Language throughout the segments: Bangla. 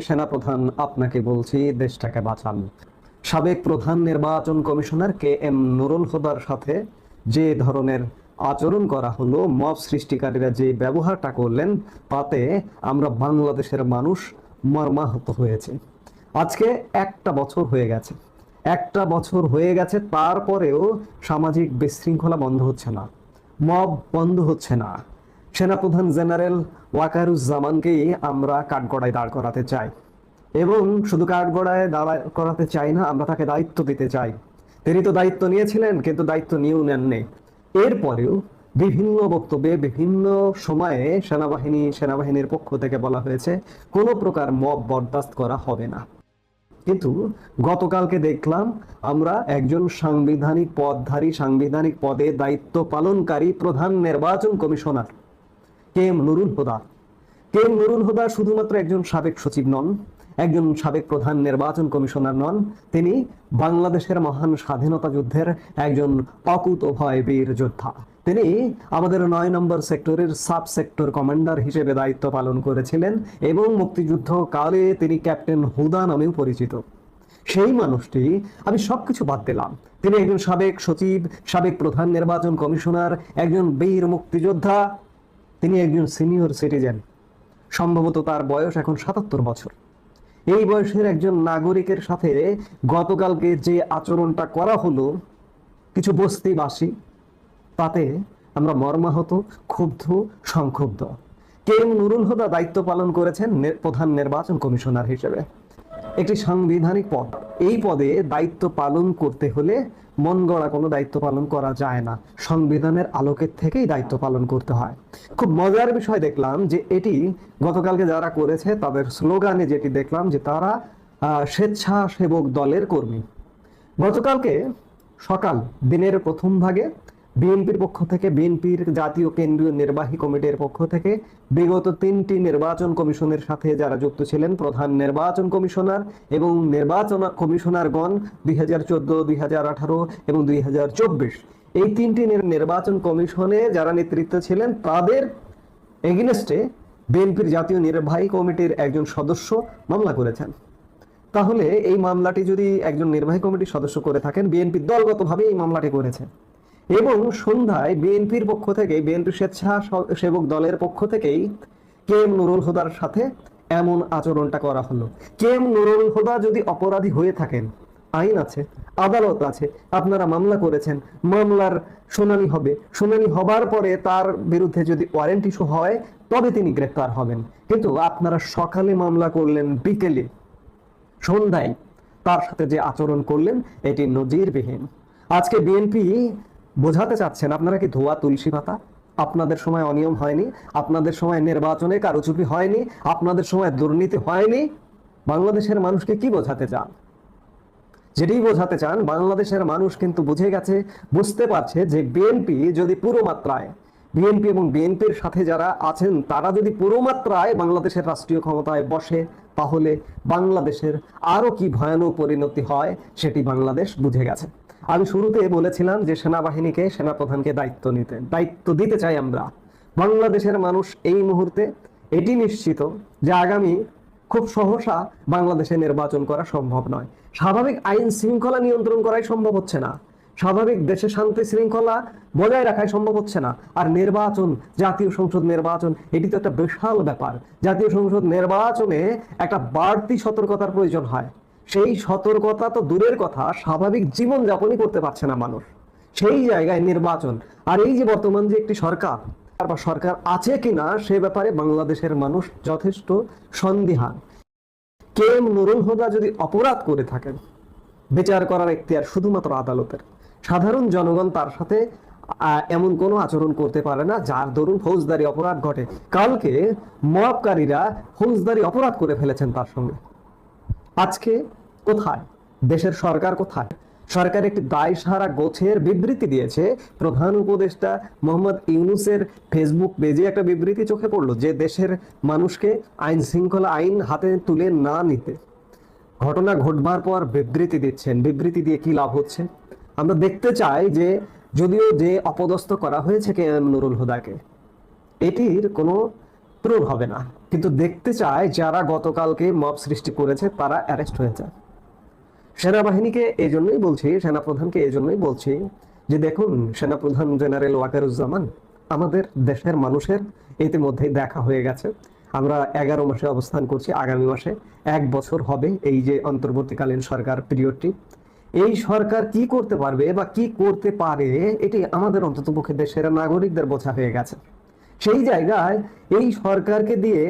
সেনাপ্রধান, আপনাকে বলছি দেশটাকে বাঁচান। সাবেক প্রধান নির্বাচন কমিশনার কে এম নুরুল হুদার সাথে যে ধরনের আচরণ করা হলো, মব সৃষ্টিকারীরা যে ব্যবহারটা করলেন, তাতে আমরা বাংলাদেশের মানুষ মর্মাহত হয়েছে। আজকে একটা বছর হয়ে গেছে। একটা বছর হয়ে গেছে, তারপরেও সামাজিক বিশৃঙ্খলা বন্ধ হচ্ছে না। মব বন্ধ হচ্ছে না। সেনাপ্রধান জেনারেল ওয়াকারুজ্জামানকেই আমরা কাঠগড়ায় দাঁড় করাতে চাই। এবং শুধু কাঠগড়ায় দাঁড় করাতে চাই না, আমরা তাকে দায়িত্ব দিতে চাই। তিনি তো দায়িত্ব নিয়েছিলেন, কিন্তু দায়িত্ব নিয়েও নেননি। এরপরেও বিভিন্ন বক্তব্যে বিভিন্ন সময়ে সেনাবাহিনী, সেনাবাহিনীর পক্ষ থেকে বলা হয়েছে, কোনো প্রকার মব বরদাস্ত করা হবে না। কিন্তু গতকালকে দেখলাম, আমরা একজন সাংবিধানিক পদধারী, সাংবিধানিক পদে দায়িত্ব পালনকারী প্রধান নির্বাচন কমিশনার। কে M Nurul Huda. K M Nurul Huda শুধুমাত্র একজন সাবেক সচিব নন, একজন সাবেক প্রধান নির্বাচন কমিশনার নন, তিনি বাংলাদেশের মহান স্বাধীনতা যুদ্ধের একজন অকুত ভয় বীর যোদ্ধা। তিনি আমাদের নয় নম্বর সেক্টরের সাব সেক্টর কমান্ডার হিসেবে দায়িত্ব পালন করেছিলেন এবং মুক্তিযুদ্ধ কালে তিনি ক্যাপ্টেন হুদা নামেও পরিচিত। সেই মানুষটি আমি সবকিছু বাদ দিলাম। তিনি একজন সাবেক সচিব, সাবেক প্রধান নির্বাচন কমিশনার, একজন বীর মুক্তিযোদ্ধা তিনি একজন সিনিয়র সিটিজেন। সম্ভবত তার বয়স এখন সাতাত্তর বছর। এই বয়সের একজন নাগরিকের সাথে গতকালকে যে আচরণটা করা হলো, কিছু বস্তিবাসী, তাতে আমরা মর্মাহত, ক্ষুব্ধ, সংক্ষুব্ধ। কে এম নুরুল হুদা দায়িত্ব পালন করেছেন প্রধান নির্বাচন কমিশনার হিসেবে। একটি সাংবিধানিক পদ। এই পদে দায়িত্ব পালন করতে হলে মন গড়া কোনো দায়িত্ব পালন করা যায় না। সংবিধানের আলোকের থেকেই দায়িত্ব পালন করতে হয়। খুব মজার বিষয় দেখলাম যে এটি গতকালকে যারা করেছে তাদের স্লোগানে যেটি দেখলাম যে তারা স্বেচ্ছাসেবক দলের কর্মী। গতকালকে সকাল দিনের প্রথম ভাগে বিএনপির পক্ষ থেকে, বিএনপির জাতীয় কেন্দ্রীয় নির্বাহী কমিটির পক্ষ থেকে বিগত তিনটি নির্বাচন কমিশনের সাথে যারা যুক্ত ছিলেন, প্রধান নির্বাচন কমিশনার এবং নির্বাচন কমিশনারগণ দুই হাজার চোদ্দ, দুই হাজার আঠারো এবং দুই হাজার চব্বিশ। এই তিনটি নির্বাচন কমিশনে যারা নেতৃত্ব ছিলেন, তাদের এগেনস্টে বিএনপির জাতীয় নির্বাহী কমিটির একজন সদস্য মামলা করেছেন। তাহলে এই মামলাটি যদি একজন নির্বাহী কমিটির সদস্য করে থাকেন, বিএনপি দলগতভাবে এই মামলাটি করেছে। এবং সন্ধ্যায় বিএনপির পক্ষ থেকে, বিএনপি স্বেচ্ছা সেবক দলের পক্ষ থেকেই কে এম নুরুল হুদার সাথে এমন আচরণটা করা হলো। কে এম নুরুল হুদা যদি অপরাধী হয়ে থাকেন, আইন আছে, আদালত আছে, আপনারা মামলা করেছেন, মামলার শুনানি হবে। শুনানি হবার পরে তার বিরুদ্ধে যদি ওয়ারেন্ট ইস্যু হয়, তবে তিনি গ্রেফতার হবেন। কিন্তু আপনারা সকালে মামলা করলেন, বিকেলে, সন্ধ্যায় তার সাথে যে আচরণ করলেন, এটি নজিরবিহীন। আজকে বিএনপি বোঝাতে চাচ্ছেন, আপনারা কি ধোয়া তুলসী পাতা? আপনাদের সময় অনিয়ম হয়নি, আপনাদের সময় নির্বাচনে কারুচুপি হয়নি, আপনাদের সময় দুর্নীতি হয়নি। বাংলাদেশের মানুষকে কি বোঝাতে চান? যেটি বোঝাতে চান, বাংলাদেশের মানুষ কিন্তু বুঝে গেছে, বুঝতে পারছে যে বিএনপি যদি পুরো মাত্রায় বিএনপি এবং বিএনপির সাথে যারা আছেন, তারা যদি পুরো মাত্রায় বাংলাদেশের রাষ্ট্রীয় ক্ষমতায় বসে, তাহলে বাংলাদেশের আরও কি ভয়ানক পরিণতি হয়, সেটি বাংলাদেশ বুঝে গেছে। আমি শুরুতে বলেছিলাম যে সেনাবাহিনীকে সেনাপ্রধানকে দায়িত্ব নিতে, দায়িত্ব দিতে চাই আমরা। বাংলাদেশের মানুষ এই মুহূর্তে এটি নিশ্চিত যে আগামী খুব সহসা বাংলাদেশে নির্বাচন করা সম্ভব নয়। স্বাভাবিক আইন শৃঙ্খলা নিয়ন্ত্রণ করাই সম্ভব হচ্ছে না। স্বাভাবিক দেশে শান্তি শৃঙ্খলা বজায় রাখাই সম্ভব হচ্ছে না। আর নির্বাচন, জাতীয় সংসদ নির্বাচন, এটি তো একটা বিশাল ব্যাপার। জাতীয় সংসদ নির্বাচনে একটা বাড়তি সতর্কতার প্রয়োজন হয়। সেই সতর্কতা তো দূরের কথা, স্বাভাবিক জীবন যাপনই করতে পারছে না মানুষ। সেই জায়গায় নির্বাচন। আর এই যে বর্তমান যে একটি সরকার বা সরকার আছে কিনা সে ব্যাপারে বাংলাদেশের মানুষ যথেষ্ট সন্দিহান। কে এম নুরুল হুদা যদি অপরাধ করে থাকেন, বিচার করার এখতিয়ার শুধুমাত্র আদালতের। সাধারণ জনগণ তার সাথে এমন কোনো আচরণ করতে পারে না, যার দরুন ফৌজদারি অপরাধ ঘটে। কালকে মবকারীরা ফৌজদারি অপরাধ করে ফেলেছেন তার সঙ্গে। আজকে কোথায়? দেশের সরকার কোথায়? সরকার একটি দায় সারা গোছের বিবৃতি দিয়েছে। প্রধান উপদেষ্টা মোহাম্মদ ইউনুসের ফেসবুক পেজে একটা বিবৃতি চোখে পড়ল যে দেশের মানুষকে আইন শৃঙ্খলা আইন হাতে তুলে না নিতে। ঘটনা ঘটবার পর বিবৃতি দিচ্ছেন। বিবৃতি দিয়ে কি লাভ হচ্ছে? আমরা দেখতে চাই যে, যদিও যে অপদস্থ করা হয়েছে কে এম নুরুল হুদাকে, এটির কোনো প্রুভ হবে না। কিন্তু দেখতে চায় যারা গতকালকে মব সৃষ্টি করেছে, তারা অ্যারেস্ট হয়ে যায় সেনাবাহিনীকে এই জন্যই বলছি, সেনাপ্রধানকে এই জন্যই বলছি যে দেখুন, সেনাপ্রধান জেনারেল ওয়াকারুজ্জামান, আমাদের দেশের মানুষের ইতিমধ্যেই দেখা হয়ে গেছে। আমরা এগারো মাসে অবস্থান করছি, আগামী মাসে এক বছর হবে এই যে অন্তর্বর্তীকালীন সরকার পিরিয়ডটি। এই সরকার কি করতে পারবে বা কি করতে পারে, এটি আমাদের অন্ততপক্ষে দেশের নাগরিকদের বোঝা হয়ে গেছে। সেই জায়গায় এই সরকারকে দিয়ে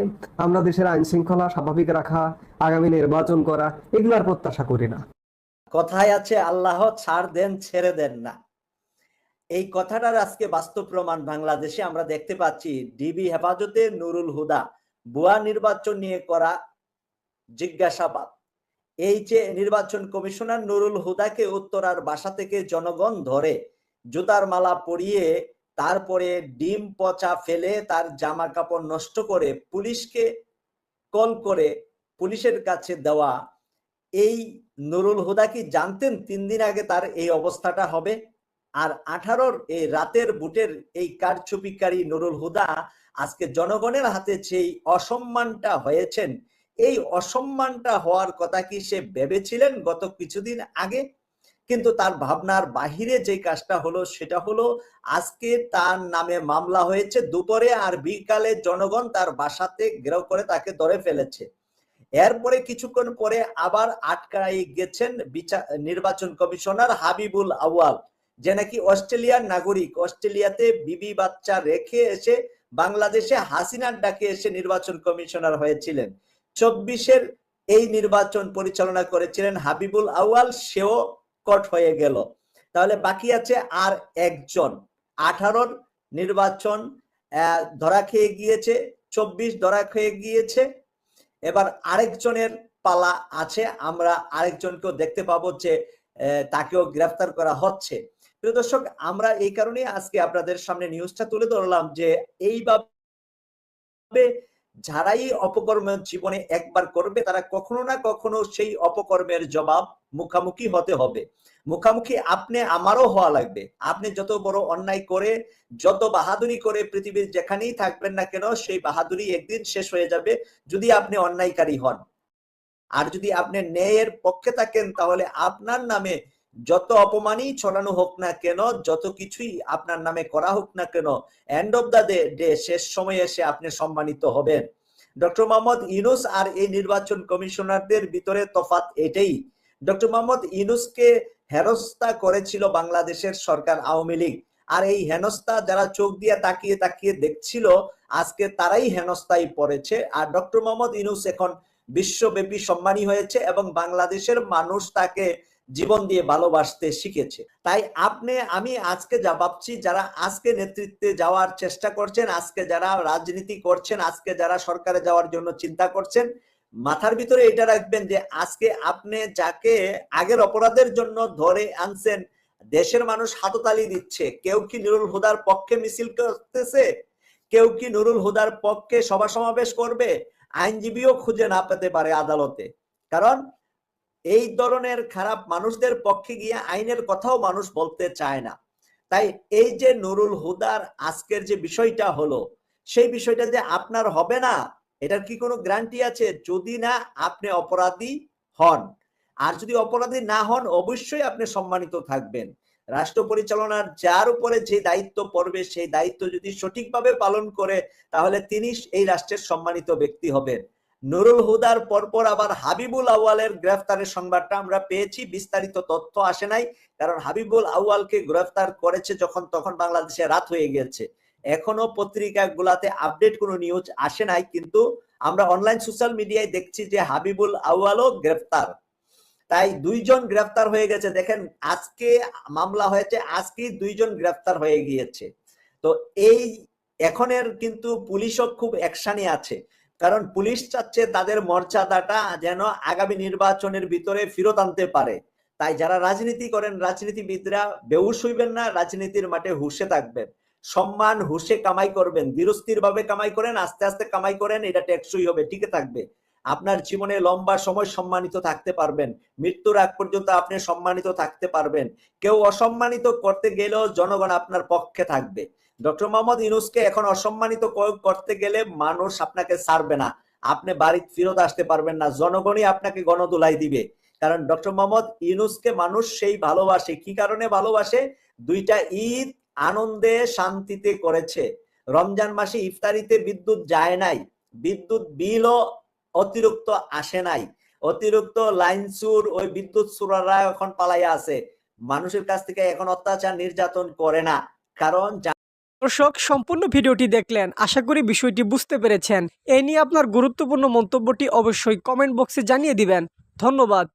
আমরা দেশের আইন শৃঙ্খলা স্বাভাবিক রাখা, আগামী নির্বাচন করা এগুলো আর প্রত্যাশা করি না। কথায় আছে, আল্লাহ ছাড় দেন, ছেড়ে দেন না। এই কথাটার আজকে বাস্তব প্রমাণ বাংলাদেশে আমরা দেখতে পাচ্ছি। ডিবি হেফাজতে নুরুল হুদা বুয়া নির্বাচন নিয়ে করা জিজ্ঞাসাবাদ। এই যে নির্বাচন কমিশনার নুরুল হুদাকে উত্তরার বাসা থেকে জনগণ ধরে জুতার মালা পরিয়ে তারপরে ডিম পচা ফেলে তার জামা কাপড় নষ্ট করে পুলিশকে কল করে পুলিশের কাছে দেওয়া এই নুরুল হুদা কি জানতেন তিন দিন আগে তার এই অবস্থাটা হবে? আর আঠারোর এই রাতের বুটের এই কারচুপিকারী নুরুল হুদা আজকে জনগণের হাতে সেই অসম্মানটা হয়েছেন, এই অসম্মানটা হওয়ার কথা কি সে ভেবেছিলেন গত কিছুদিন আগে? কিন্তু তার ভাবনার বাহিরে যে কাজটা হলো সেটা হলো আজকে তার নামে মামলা হয়েছে, দুপুরে আর বিকালে জনগণ তার বাসাতে গ্রেও করে তাকে ধরে ফেলেছে। এরপরে কিছুক্ষণ পরে আবার আটকাই গেছেন বিচার নির্বাচন কমিশনার হাবিবুল আওয়াল যে নাকি অস্ট্রেলিয়ার নাগরিক। অস্ট্রেলিয়াতে বিবি বাচ্চা রেখে এসে বাংলাদেশে হাসিনার ডাকে এসে নির্বাচন কমিশনার হয়েছিলেন। চব্বিশের এই নির্বাচন পরিচালনা করেছিলেন হাবিবুল আওয়াল সেও কট হয়ে গেল। তাহলে বাকি আছে আর একজন। আঠারোর নির্বাচন ধরা খেয়ে গিয়েছে, চব্বিশ ধরা খেয়ে গিয়েছে এবার আরেকজনের পালা আছে, আমরা আরেকজনকেও দেখতে পাবো যে তাকেও গ্রেফতার করা হচ্ছে। প্রিয় দর্শক, আমরা এই কারণে আজকে আপনাদের সামনে নিউজটা তুলে ধরলাম যে, এইভাবে যারাই অপকর্ম জীবনে একবার করবে, তারা কখনো না কখনো সেই অপকর্মের জবাব মুখামুখি হতে হবে। মুখামুখি আপনি, আমারও হওয়া লাগবে। আপনি যত বড় অন্যায় করে, যত বাহাদুরি করে পৃথিবীর যেখানেই থাকবেন না কেন, সেই বাহাদুরি একদিন শেষ হয়ে যাবে যদি আপনি অন্যায়কারী হন। আর যদি আপনি ন্যায়ের পক্ষে থাকেন, তাহলে আপনার নামে যত অপমানই ছড়ানো হোক না কেন, যত কিছুই আপনার নামে করা হোক না কেন এন্ড অফ দা ডে শেষ সময়ে এসে আপনি সম্মানিত হবেন। ডক্টর মোহাম্মদ ইউনুস আর এই নির্বাচন কমিশনারদের ভিতরে তফাত এটাই। ডক্টর মোহাম্মদ ইউনুসকে হেনস্থা করেছিল বাংলাদেশের সরকার আওয়ামী লীগ। আর এই হেনস্থা যারা চোখ দিয়ে তাকিয়ে তাকিয়ে দেখছিল, আজকে তারাই হেনস্থায় পড়েছে। আর ডক্টর মোহাম্মদ ইউনুস এখন বিশ্বব্যাপী সম্মানী হয়েছে এবং বাংলাদেশের মানুষ তাকে জীবন দিয়ে ভালোবাসতে শিখেছে। তাই আপনি, আমি আজকে যা ভাবছি, যারা আজকে নেতৃত্বে যাওয়ার চেষ্টা করছেন, আজকে যারা রাজনীতি করছেন, আজকে যারা সরকারে যাওয়ার জন্য চিন্তা করছেন, মাথার ভিতরে এটা রাখবেন যে আজকে আপনি যাকে আগের অপরাধের জন্য ধরে আনছেন, দেশের মানুষ হাততালি দিচ্ছে। কেউ কি নুরুল হুদার পক্ষে মিছিল করতেছে? কেউ কি নুরুল হুদার পক্ষে সভা সমাবেশ করবে? আইনজীবীও খুঁজে না পেতে পারে আদালতে। কারণ এই ধরনের খারাপ মানুষদের পক্ষে গিয়ে আইনের কথাও মানুষ বলতে চায় না। তাই এই যে নুরুল হুদার আজকের যে বিষয়টা হলো, সেই বিষয়টা যে আপনার হবে না, এটার কি কোনো গ্যারান্টি আছে? যদি না, আপনি অপরাধী হন। আর যদি অপরাধী না হন, অবশ্যই আপনি সম্মানিত থাকবেন। রাষ্ট্র পরিচালনার যার উপরে যে দায়িত্ব পড়বে, সেই দায়িত্ব যদি সঠিকভাবে পালন করে, তাহলে তিনি এই রাষ্ট্রের সম্মানিত ব্যক্তি হবেন। নুরুল হুদার পরপর আবার হাবিবুল আউয়ালের গ্রেফতারের সংবাদটা আমরা পেয়েছি। বিস্তারিত তথ্য আসে নাই, কারণ হাবিবুল আউয়ালকে গ্রেফতার করেছে যখন তখন বাংলাদেশে রাত হয়ে গেছে। এখনও পত্রিকা গুলাতে আপডেট কোনো নিউজ আসে নাই, কিন্তু আমরা অনলাইন সোশ্যাল মিডিয়ায় দেখছি যে হাবিবুল আউয়ালও গ্রেফতার। তাই দুইজন গ্রেফতার হয়ে গেছে। দেখেন, আজকে মামলা হয়েছে আজকে দুইজন গ্রেফতার হয়ে গিয়েছে। তো এই, এখনের কিন্তু পুলিশও খুব অ্যাকশনে আছে। কারণ পুলিশ চাচ্ছে তাদের মর্যাদাটা যেন আগামী নির্বাচনের ভিতরে ফেরত আনতে পারে। তাই যারা রাজনীতি করেন, রাজনীতিবিদরা বেউস হইবেন না, রাজনীতির মাঠে হুশে থাকবেন। সম্মান, হুশে কামাই করবেন। ধীরস্থির ভাবে কামাই করেন, আস্তে আস্তে কামাই করেন, এটা টেকসই হবে, টিকে থাকবে। আপনার জীবনে লম্বা সময় সম্মানিত থাকতে পারবেন। মৃত্যুর আগ পর্যন্ত আপনি সম্মানিত থাকতে পারবেন। কেউ অসম্মানিত করতে গেলেও জনগণ আপনার পক্ষে থাকবে। ডক্টর মোহাম্মদ ইউনুসকে এখন অসম্মানিত করতে গেলে মানুষ আপনাকে ছাড়বে না। আপনি বাড়ি ফেরত আসতে পারবেন না। জনগণই আপনাকে গণদোলাই দিবে। কারণ ডক্টর মোহাম্মদ ইউনুসকে মানুষ সেই ভালোবাসে। কি কারণে ভালোবাসে? দুইটা ঈদ আনন্দে শান্তিতে করেছে। রমজান মাসে ইফতারিতে বিদ্যুৎ যায় নাই। বিদ্যুৎ বিলও অতিরিক্ত আসে নাই। অতিরিক্ত লাইন চুর ওই বিদ্যুৎ চুরারা এখন পালাইয়া আছে। মানুষের কাছ থেকে এখন অত্যাচার নির্যাতন করে না। কারণ দর্শক, সম্পূর্ণ ভিডিওটি দেখলেন। আশা করি বিষয়টি বুঝতে পেরেছেন। এ নিয়ে আপনার গুরুত্বপূর্ণ মন্তব্যটি অবশ্যই কমেন্ট বক্সে জানিয়ে দিবেন। ধন্যবাদ।